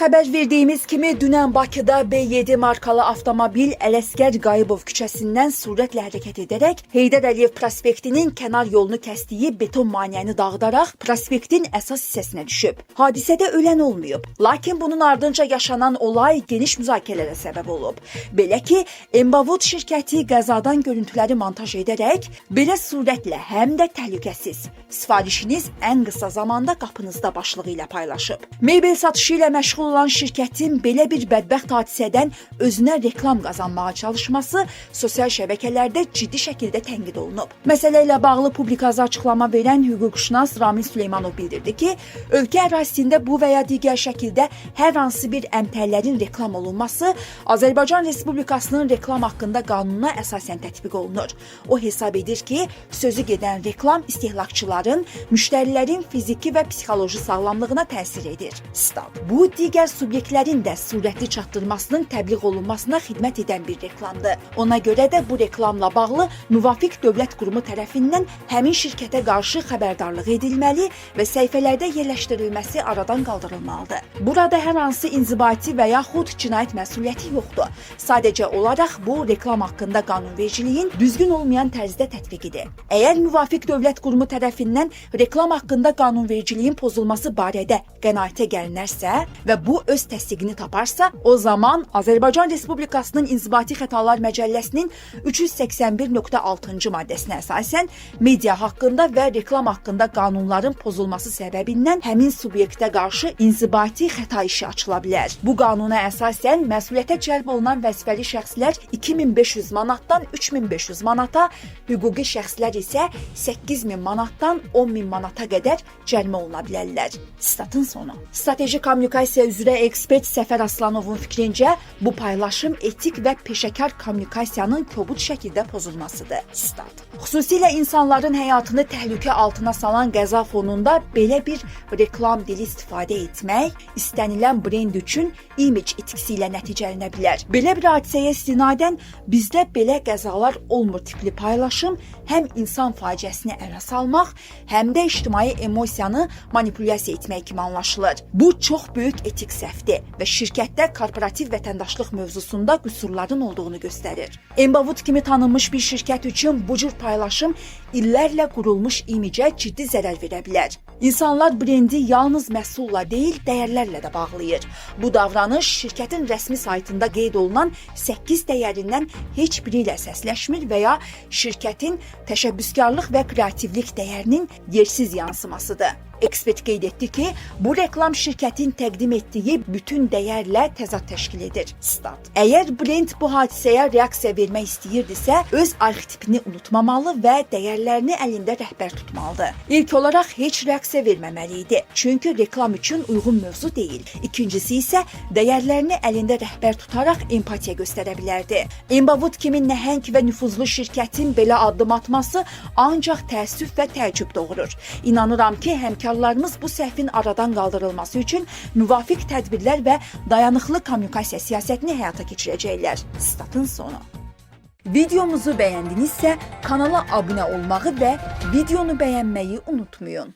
Xəbər verdiyimiz kimi dünən Bakıda B7 markalı avtomobil Ələsgər Qayıbov küçəsindən sürətlə hərəkət edərək Heydər Əliyev prospektinin kənar yolunu kəsdiyi beton maneəni dağıdaraq prospektin əsas hissəsinə düşüb. Hadisədə ölən olmayıb, lakin bunun ardınca yaşanan olay geniş müzakirələrə səbəb olub. Belə ki, Embavut şirkəti qəzadan görüntüləri montaj edərək belə sürətlə həm də təhlükəsiz sifarişiniz ən qısa zamanda qapınızda başlığı ilə paylaşıb. Mebel satışı ilə məşğul olan şirkətin belə bir bədbəxt hadisədən özünə reklam qazanmağa çalışması sosial şəbəkələrdə ciddi şəkildə tənqid olunub. Məsələ ilə bağlı publikazı açıqlama verən hüquqşünas Ramil Süleymanov bildirdi ki, ölkə ərazisində bu və ya digər şəkildə hər hansı bir əmtəllərin reklam olunması Azərbaycan Respublikasının reklam haqqında qanununa əsasən tətbiq olunur. O hesab edir ki, sözü gedən reklam istehlakçıların, müştərilərin fiziki və psixoloji sağlamlığına təsir edir. Stat. Bu digər subyektlərin də sürətli çatdırmasının təbliğ olunmasına xidmət edən bir reklamdır. Ona görə də bu reklamla bağlı müvafiq dövlət qurumu tərəfindən həmin şirkətə qarşı xəbərdarlıq edilməli və səhifələrdə yerləşdirilməsi aradan qaldırılmalıdır. Burada hər hansı inzibati və yaxud cinayət məsuliyyəti yoxdur. Sadəcə olaraq bu reklam haqqında qanunvericiliyin düzgün olmayan tərzdə tətbiqidir. Əgər müvafiq dövlət qurumu tərəfindən reklam haqqında qanunvericiliyin pozulması barədə qənaətə gəlinərsə və bu öz təsdiqini taparsa, o zaman Azərbaycan Respublikasının İnzibati Xətalar Məcəlləsinin 381.6-cı maddəsinə əsasən media haqqında və reklam haqqında qanunların pozulması səbəbindən həmin subyektə qarşı inzibati xəta işi açıla bilər. Bu qanuna əsasən məsuliyyətə cəlb olunan vəzifəli şəxslər 2500 manatdan 3500 manata, hüquqi şəxslər isə 8000 manatdan 10000 manata qədər cərimə oluna bilərlər. Statın sonu. Strateji kommunikasiya üzrə ekspert Səfər Aslanovun fikrincə, bu paylaşım etik və peşəkar kommunikasiyanın kobud şəkildə pozulmasıdır. Stat. Xüsusilə insanların həyatını təhlükə altına salan qəza fonunda belə bir reklam dili istifadə etmək istənilən brend üçün image itkisi ilə nəticələnə bilər. Belə bir hadisəyə istinadən bizdə belə qəzalar olmur tipli paylaşım həm insan faciəsini ələ salmaq, həm də ictimai emosiyanı manipulyasiya etmək kimi anlaşılır. Bu çox böyük etik səhvdir və şirkətdə korporativ vətəndaşlıq mövzusunda qüsurların olduğunu göstərir. Embavut kimi tanınmış bir şirkət üçün bu cür paylaşım illərlə qurulmuş imicə ciddi zərər verə bilər. İnsanlar brendi yalnız məhsulla deyil, dəyərlərlə də bağlayır. Bu davranış şirkətin rəsmi saytında qeyd olunan 8 dəyərindən heç biri ilə səsləşmir və ya şirkətin təşəbbüskarlıq və kreativlik dəyərinin yersiz yansımasıdır. Ekspert qeyd etdi ki, bu reklam şirkətin təqdim etdiyi bütün dəyərlə təzad təşkil edir. Stat. Əgər brend bu hadisəyə reaksiya vermək istəyirdisə, öz arxetipini unutmamalı və dəyərlərini əlində rəhbər tutmalıdır. İlk olaraq heç reaksiya verməməli idi. Çünki reklam üçün uyğun mövzu deyil. İkincisi isə dəyərlərini əlində rəhbər tutaraq empatiya göstərə bilərdi. Embavut kimi nəhəng və nüfuzlu şirkətin belə addım atması ancaq təəssüf və təəccüb doğurur. İnanıram ki, həmkarlarımız bu səhvin aradan qaldırılması üçün müvafiq tədbirlər və dayanıqlı kommunikasiya siyasətini həyata keçirəcəklər. Statın sonu. Videomuzu bəyəndinizsə kanala abunə olmağı və videonu bəyənməyi unutmayın.